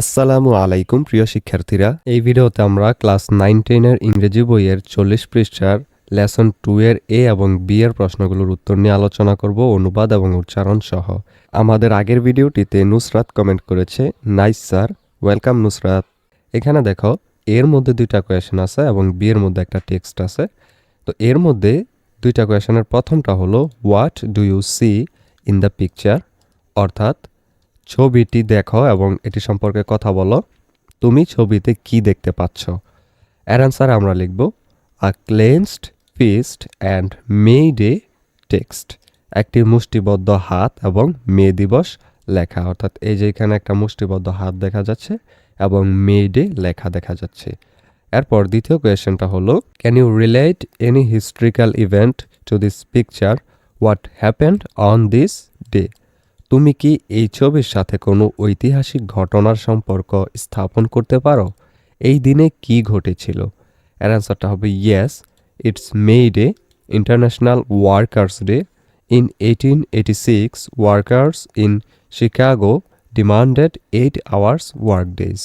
আসসালামু আলাইকুম, প্রিয় শিক্ষার্থীরা। এই ভিডিওতে আমরা ক্লাস নাইন টেনের ইংরেজি বইয়ের চল্লিশ পৃষ্ঠার লেসন টু এর এ এবং বি এর প্রশ্নগুলোর উত্তর নিয়ে আলোচনা করব, অনুবাদ এবং উচ্চারণ সহ। আমাদের আগের ভিডিওটিতে নুসরাত কমেন্ট করেছে, নাইস স্যার, ওয়েলকাম নুসরাত। এখানে দেখো, এর মধ্যে দুইটা কোয়েশন আছে এবং বি এর মধ্যে একটা টেক্সট আছে। তো এর মধ্যে দুইটা কোয়েশনের প্রথমটা হলো, what do you see in the picture? অর্থাৎ ছবিটি দেখো এবং এটি সম্পর্কে কথা বলো। তুমি ছবিতে কি দেখতে পাচ্ছ? এর অ্যান্সার আমরা লিখব a clenched fist and May Day text একটি মুষ্টিবদ্ধ হাত এবং মে দিবস লেখা, অর্থাৎ এই যে এখানে একটা মুষ্টিবদ্ধ হাত দেখা যাচ্ছে এবং মে ডে লেখা দেখা যাচ্ছে। এরপর দ্বিতীয় কোয়েশ্চেনটা হলো can you relate any historical event to this picture what happened on this day তুমি কি এই ছবির সাথে কোনো ঐতিহাসিক ঘটনার সম্পর্ক স্থাপন করতে পারো? এই দিনে কি ঘটেছিল? এর অ্যান্সারটা হবে yes, it's May Day, International Workers Day, in eighteen eighty six, workers in Chicago, demanded eight hours work days.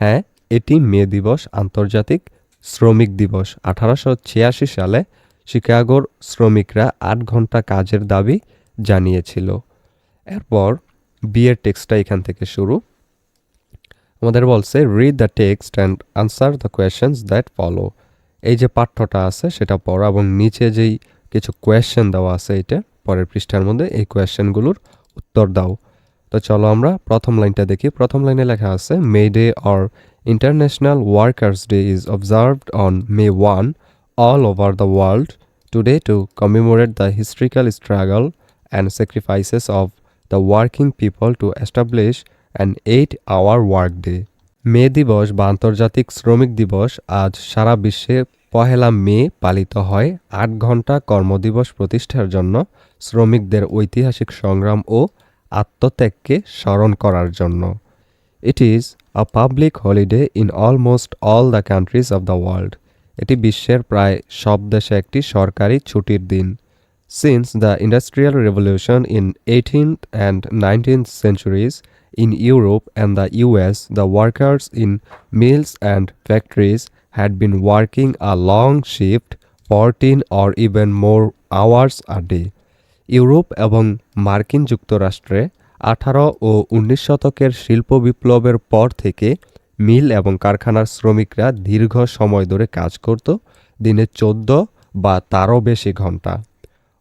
হ্যাঁ এটি মে দিবস, আন্তর্জাতিক শ্রমিক দিবস। আঠারোশো ছিয়াশি সালে শিকাগোর শ্রমিকরা আট ঘণ্টা কাজের দাবি জানিয়েছিল। এরপর বিয়ের টেক্সটটা এখান থেকে শুরু। আমাদের বলছে read the text and answer the questions that follow এই যে পাঠ্যটা আছে, সেটা পড়ো এবং নিচে যেই কিছু কোয়েশ্চেন দেওয়া আছে, এটা পরের পৃষ্ঠার মধ্যে এই কোয়েশ্চেনগুলোর উত্তর দাও। তো চলো আমরা প্রথম লাইনটা দেখি। প্রথম লাইনে লেখা আছে May Day or International Workers Day is observed on May one all over the world today to commemorate the historical struggle and sacrifices of the working people to establish an eight hour work day. May দিবস বা আন্তর্জাতিক শ্রমিক দিবস আজ সারা বিশ্বে পহেলা মে পালিত হয়। আট ঘণ্টা কর্মদিবস প্রতিষ্ঠার জন্য শ্রমিকদের ঐতিহাসিক সংগ্রাম ও আত্মত্যাগকে স্মরণ করার জন্য। It is a public holiday in almost all the countries of the world এটি বিশ্বের প্রায় সব দেশে একটি সরকারি ছুটির দিন। Since the Industrial Revolution in 18th and 19th centuries in Europe and the US, the workers in mills and factories had been working a long shift, 14 or even more hours a day. Europe এবং মার্কিন যুক্তরাষ্ট্রে আঠারো ও উনিশ শতকের শিল্প বিপ্লবের পর থেকে মিল এবং কারখানার শ্রমিকরা দীর্ঘ সময় ধরে কাজ করত দিনে চোদ্দ বা তারও বেশি ঘণ্টা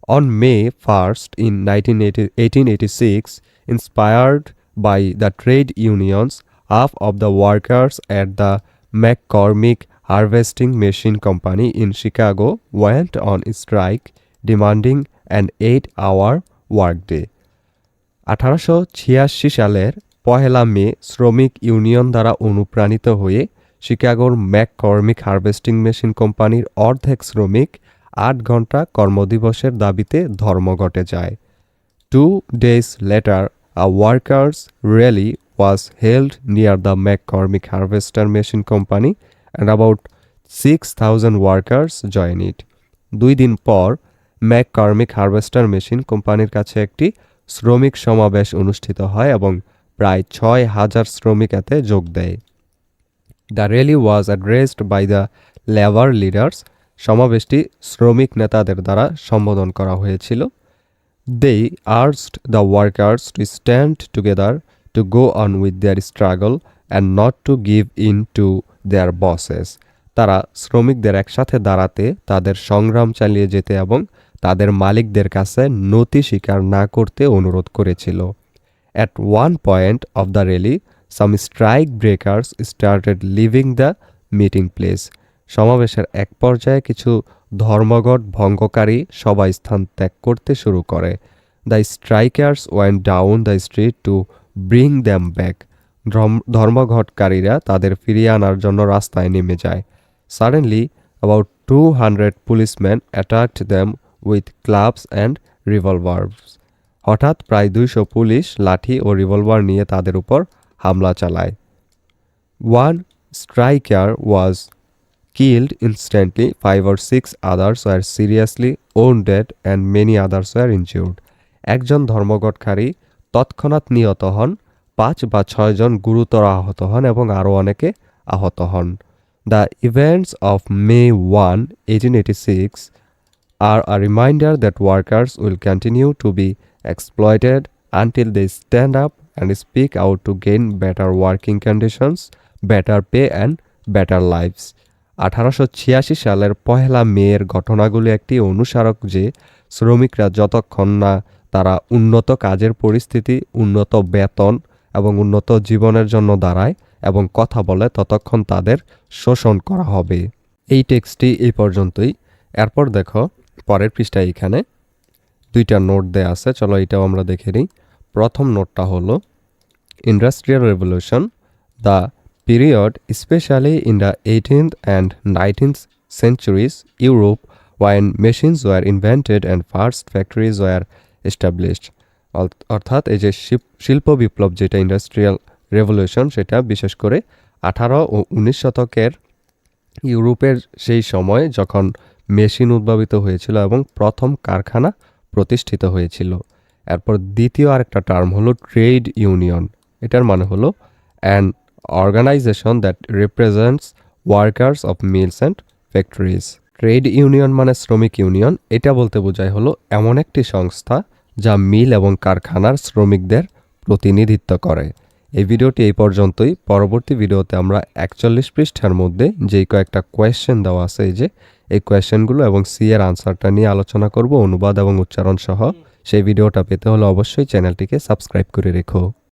On May 1st in 1886, inspired by the trade unions, half of the workers at the McCormick Harvesting Machine Company in Chicago went on strike, demanding an eight-hour workday. আঠারোশো ছিয়াশি সালের পহেলা মে শ্রমিক ইউনিয়ন দ্বারা অনুপ্রাণিত হয়ে শিকাগোর ম্যাককর্মিক হারভেস্টিং মেশিন কোম্পানির অর্ধেক শ্রমিক আট ঘণ্টা কর্মদিবসের দাবিতে ধর্মঘটে যায়। Two days later a workers rally was held near the McCormick Harvester Machine Company and about six thousand workers join it দুই দিন পর ম্যাককর্মিক হারভেস্টার মেশিন কোম্পানির কাছে একটি শ্রমিক সমাবেশ অনুষ্ঠিত হয় এবং প্রায় ছয় হাজার শ্রমিক এতে যোগ দেয়। The rally was addressed by the labour leaders সমাবেশটি শ্রমিক নেতাদের দ্বারা সম্বোধন করা হয়েছিল। They urged the workers to stand together to go on with their struggle and not to give in to their bosses তারা শ্রমিকদের একসাথে দাঁড়াতে, তাদের সংগ্রাম চালিয়ে যেতে এবং তাদের মালিকদের কাছে নতি স্বীকার না করতে অনুরোধ করেছিল। At one point of the rally some strike breakers started leaving the meeting place সমাবেশের এক পর্যায়ে কিছু ধর্মঘট ভঙ্গকারী সবাই স্থান ত্যাগ করতে শুরু করে। The strikers went down the street to bring them back ধর্মঘটকারীরা তাদের ফিরিয়ে আনার জন্য রাস্তায় নেমে যায়। Suddenly about two hundred policeman attacked them with clubs and revolvers হঠাৎ প্রায় দুইশো পুলিশ লাঠি ও রিভলভার নিয়ে তাদের উপর হামলা চালায়। One striker was killed instantly. Five or six others were seriously wounded and many others were injured. একজন ধর্মঘটকারী তৎক্ষণাৎ নিহত হন পাঁচ বা ছয়জন গুরুতর আহত হন এবং আরও অনেকে আহত হন the events of May one eighteen eighty six are a reminder that workers will continue to be exploited until they stand up and speak out to gain better working conditions, better pay and better lives. আঠারোশো ছিয়াশি সালের পহেলা মেয়ের ঘটনাগুলি একটি অনুস্মারক যে শ্রমিকরা যতক্ষণ না তারা উন্নত কাজের পরিস্থিতি, উন্নত বেতন এবং উন্নত জীবনের জন্য দাঁড়ায় এবং কথা বলে, ততক্ষণ তাদের শোষণ করা হবে। এই টেক্সটটি এই পর্যন্তই। এরপর দেখো, পরের পৃষ্ঠায় এখানে দুইটা নোট দেয়া আছে। চলো এটাও আমরা দেখে নিই। প্রথম নোটটা হলো industrial revolution the period specially in the eighteenth and nineteenth centuries Europe when machines were invented and first factories were established অর্থাৎ এই যে শিল্প বিপ্লব যেটা ইন্ডাস্ট্রিয়াল রেভলিউশন সেটা বিশেষ করে আঠারো ও উনিশ শতকের ইউরোপের সেই সময় যখন মেশিন উদ্ভাবিত হয়েছিল এবং প্রথম কারখানা প্রতিষ্ঠিত হয়েছিল। এরপর দ্বিতীয় আরেকটা টার্ম হলো ট্রেড ইউনিয়ন এটার মানে হলো an organization that represents workers of mills and factories trade union মানে শ্রমিক ইউনিয়ন এটা বলতে বোঝায় হলো এমন একটি সংস্থা যা মিল এবং কারখানার শ্রমিকদের প্রতিনিধিত্ব করে। এই ভিডিওটি এই পর্যন্তই। পরবর্তী ভিডিওতে আমরা একচল্লিশ পৃষ্ঠার মধ্যে যেই কয়েকটা কোয়েশ্চেন দেওয়া আছে, এই যে এই কোয়েশ্চেনগুলো এবং সি এর আনসারটা নিয়ে আলোচনা করব, অনুবাদ এবং উচ্চারণ সহ। সেই ভিডিওটা পেতে হলে অবশ্যই চ্যানেলটিকে সাবস্ক্রাইব করে রেখো।